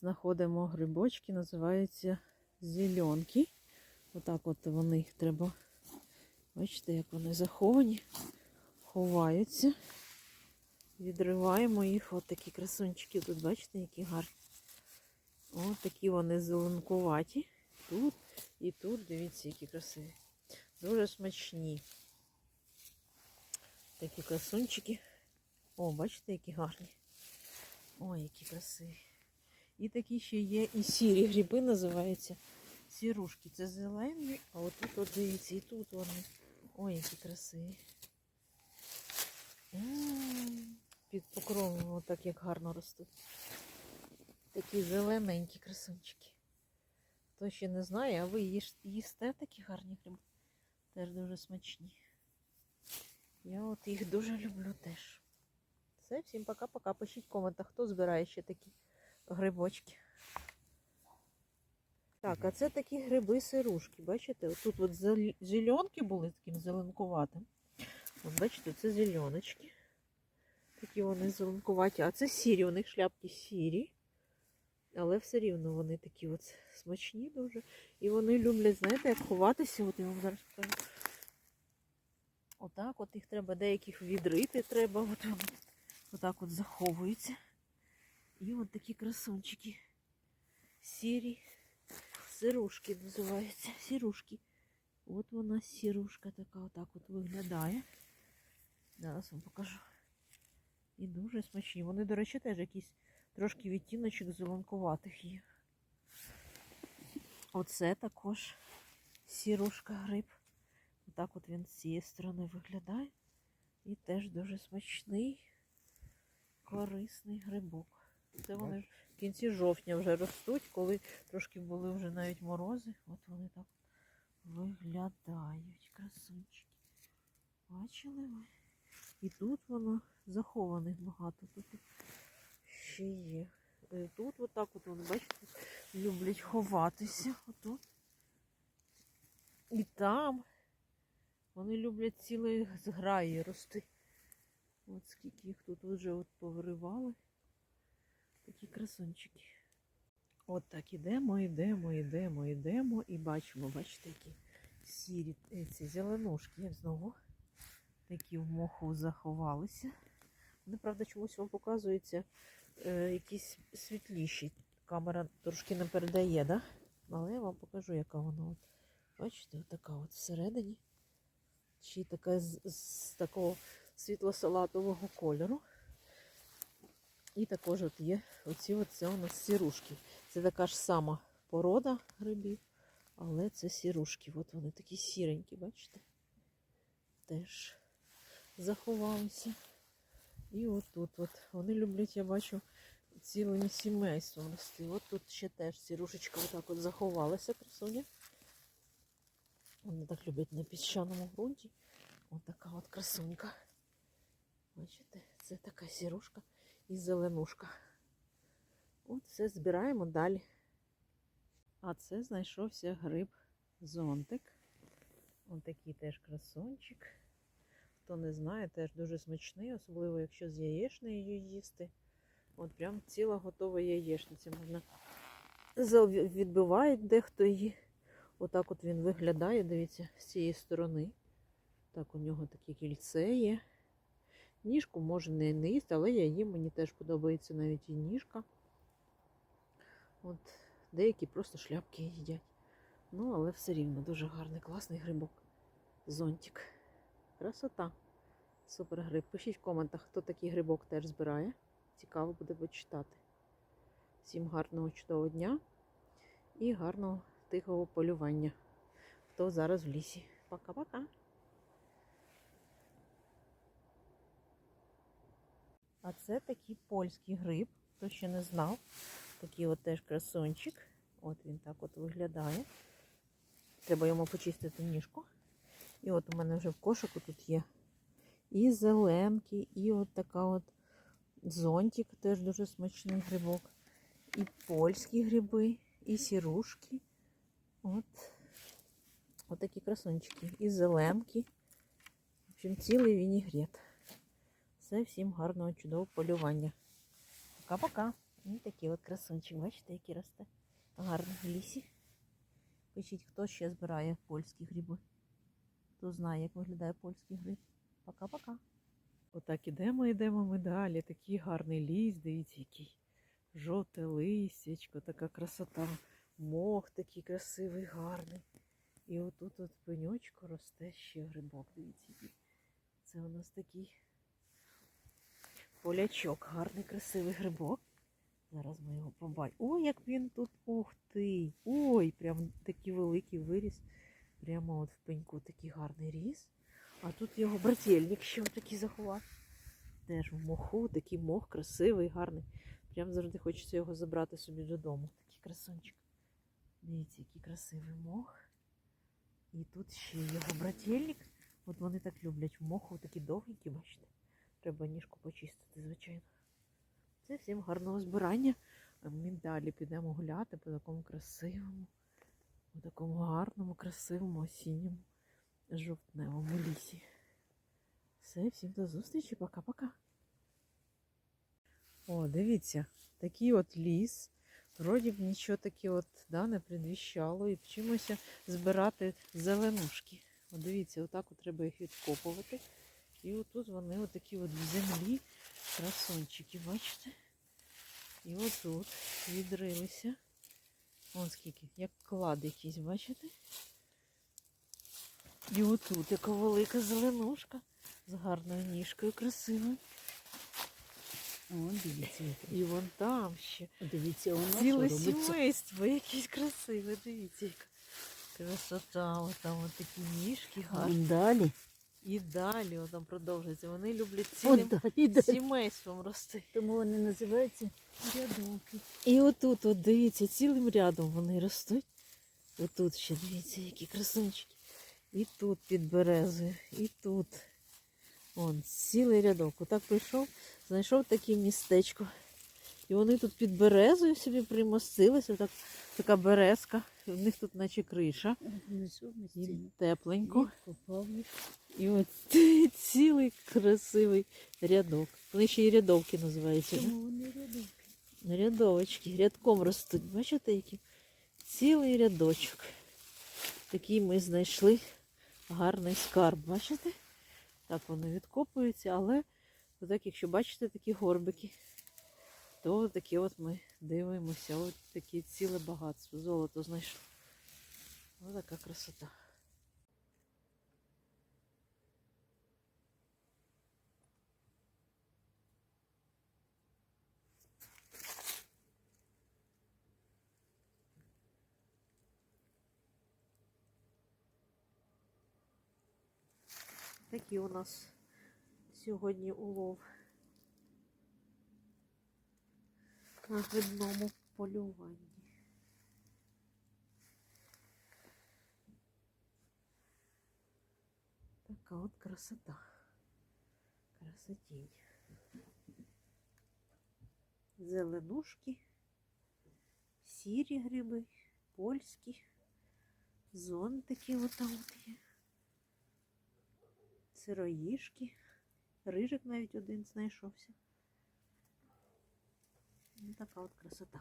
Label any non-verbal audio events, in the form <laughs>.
знаходимо грибочки, називаються зеленки. Отак от вони їх треба. Бачите, як вони заховані, ховаються. Відриваємо їх. От такі красунчики. Тут бачите, які гарні. От такі вони зеленкуваті. Тут і тут, дивіться, які красиві. Дуже смачні. Такі красунчики. О, бачите, які гарні. Ой, які красиві. І такі ще є і сірі гриби називаються. Сірушки. Це зелені, а от тут от дивіться, і тут вони. Ой, які красиві. Під покровом отак як гарно ростуть. Такі зелененькі красунчики. Хто ще не знає, а ви їсте такі гарні гриби. Теж дуже смачні. Я от їх дуже люблю теж. Все, всім пока-пока. Пишіть в коментах, хто збирає ще такі грибочки. Так, а це такі гриби-сирушки. Бачите? Тут от зел- зеленки були таким зеленкуватим. От бачите, це зеленочки. Такі вони зеленкуваті. А це сірі, у них шляпки сірі. Але все рівно вони такі от смачні дуже. І вони люблять, знаєте, як ховатися. От я вам зараз покажу. Отак от їх треба деяких відрити треба. От отак от заховуються. І от такі красунчики. Сірі. Сирушки називаються. Сірушки. От вона сірушка така, отак от виглядає. Зараз вам покажу. І дуже смачні. Вони, до речі, теж якісь трошки відтіночок зеленкуватих є. Оце також сірушка гриб. Отак от він з цієї сторони виглядає. І теж дуже смачний, корисний грибок. Це вони в кінці жовтня вже ростуть, коли трошки були вже навіть морози. От вони так виглядають. Красунчики. Бачили ви? І тут воно захованих багато. Тут ще є. Е, Тут отак от вони, бачите, люблять ховатися. Отут. І там. Вони люблять цілої зграї рости. От скільки їх тут вже от повиривали. Такі красунчики. От так ідемо, йдемо, йдемо, йдемо і бачимо, бачите, які сірі е, ці зеленушки, знову такі в моху заховалися. Вони, правда, чомусь вам показуються е, якісь світліші. Камера трошки не передає, да? але я вам покажу, яка вона. От. Бачите, така от всередині. Чи така з, з такого світло-салатового кольору. І також от є оці от це у нас сірушки. Це така ж сама порода грибів, але це сірушки. От вони такі сіренькі, бачите? Теж заховалися. І от тут от. Вони люблять, я бачу, цілим сімейством рости. От тут ще теж сірушечка отак от заховалася, красуня. Вони так люблять на піщаному ґрунті. Ось така от красунька. Бачите, це така сірушка і зеленушка. От все збираємо далі. А це знайшовся гриб зонтик. Ось такий теж красунчик. Хто не знає, теж дуже смачний, особливо якщо з яєчнею їсти. От прям ціла готова яєчниця. Можна відбивають дехто її. Отак от він виглядає, дивіться, з цієї сторони. Так, у нього таке кільце є. Ніжку може не, не їсти, але я їм, мені теж подобається навіть і ніжка. От деякі просто шляпки їдять. Ну, але все рівно дуже гарний, класний грибок. Зонтик. Красота. Супер гриб. Пишіть в коментах, хто такий грибок теж збирає. Цікаво буде почитати. Всім гарного чудового дня і гарного тихого полювання. Хто зараз в лісі. Пока-пока. А це такий польський гриб, хто ще не знав. Такий от теж красончик. От він так от виглядає. Треба йому почистити ніжку. І от у мене вже в кошику тут є і зеленки, і от така от зонтик, теж дуже смачний грибок. І польські гриби, і сірушки. От. От такі красунчики. І зеленки. В общем, цілий вінігрет. Все, всім гарного, чудового полювання. Пока-пока. Ось такий от красунчик, бачите, який росте. Гарний в лісі. Пишіть, хто ще збирає польські гриби. Хто знає, як виглядає польський гриб. Пока-пока. Отак ідемо, йдемо ми далі. Такий гарний ліс, дивіться, який. Жовте листячко, така красота. Мох такий красивий, гарний. І отут от пеньочку росте ще грибок. Дивіться. Це у нас такий полячок, гарний, красивий грибок. Зараз ми його побачимо. Ой, як він тут, ух ти! Ой, прям такий великий виріс. Прямо от в пеньку такий гарний ріс. А тут його брательник ще такий заховав. Теж в моху, такий мох красивий, гарний. Прям завжди хочеться його забрати собі додому. Такий красунчик. Дивіться, який красивий мох. І тут ще його брательник. От вони так люблять в моху, такі довгенькі, бачите. Треба ніжку почистити, звичайно. Це всім гарного збирання. Ми далі підемо гуляти по такому красивому, по такому гарному, красивому осінньому жовтневому лісі. Все, всім до зустрічі, пока-пока. О, дивіться, такий от ліс. Вроді б нічого таке от, да, не предвіщало і вчимося збирати зеленушки. От дивіться, отак от треба їх відкопувати. І отут вони отакі от в землі красончики, бачите? І отут відрилися. Вон скільки, як клад якийсь, бачите? І отут яка велика зеленушка з гарною ніжкою красивою. О, дивіться. І вон там ще Дивіться, у нас ціле сімейство, якесь красиве. Дивіться, яка красота. От там от такі ніжки гарні. Вон Далі. І далі там продовжується. Вони люблять От цілим далі, далі. сімейством рости. Тому вони називаються рядовки. І отут, от дивіться, цілим рядом вони ростуть. Отут ще дивіться, які красунчики. І тут під березою, і тут. Вон, цілий рядок. Отак прийшов, знайшов таке містечко. І вони тут під березою собі примостилися. Так, така березка. В них тут наче криша. І тепленько. І от <laughs> цілий красивий рядок. Вони ще й рядовки називаються. Чому вони рядовки? Рядовочки, рядком ростуть. Бачите, які? Цілий рядочок. Такий ми знайшли гарний скарб. Бачите? Так вони відкопуються, але отак, якщо бачите такі горбики, то такі от ми дивимося. От таке ціле багатство. Золото знайшов. Ось така красота. Такий у нас сьогодні улов на грибному полюванні. Така от красота. Красотінь. Зеленушки, сірі гриби, польські, зонтики отам от є сироїшки. Рижик навіть один знайшовся. Ну, така от красота.